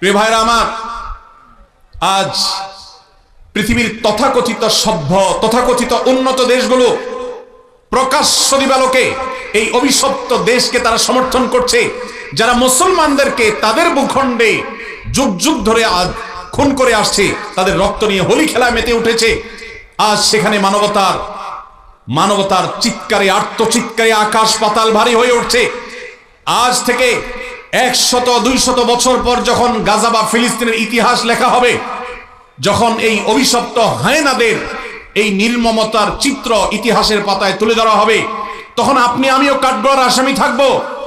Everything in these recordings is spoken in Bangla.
প্রিয় ভাইরা আমার, আজ পৃথিবীর তথাকথিত সভ্য, তথাকথিত উন্নত দেশগুলো প্রকাশ্য দিবালোকে এই অভিশপ্ত দেশকে তারা সমর্থন করছে, যারা মুসলমানদেরকে তাদের ভূখণ্ডে যুগ যুগ ধরে আজ খুন করে আসছে, তাদের রক্ত নিয়ে হোলি খেলায় মেতে উঠেছে। আজ সেখানে মানবতার মানবতার চিৎকারে, আর্তচিৎকারে আকাশ পাতাল ভারী হয়ে উঠছে। আজ থেকে একশত, দুইশত বছর পর যখন গাজা বা ফিলিস্তিনের ইতিহাস লেখা হবে, যখন এই অভিশপ্ত হায়নাদের এই নির্মমতার চিত্র ইতিহাসের পাতায় তুলে ধরা হবে, তখন আপনি, আমিও কাঠগড়ার আসামি থাকব।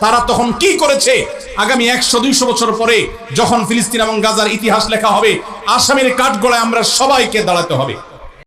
তারা তখন কি করেছে? আগামী একশো, দুইশো বছর পরে যখন ফিলিস্তিন এবং গাজার ইতিহাস লেখা হবে, আসামের কাঠগড়ায় আমরা সবাইকে দাঁড়াতে হবে।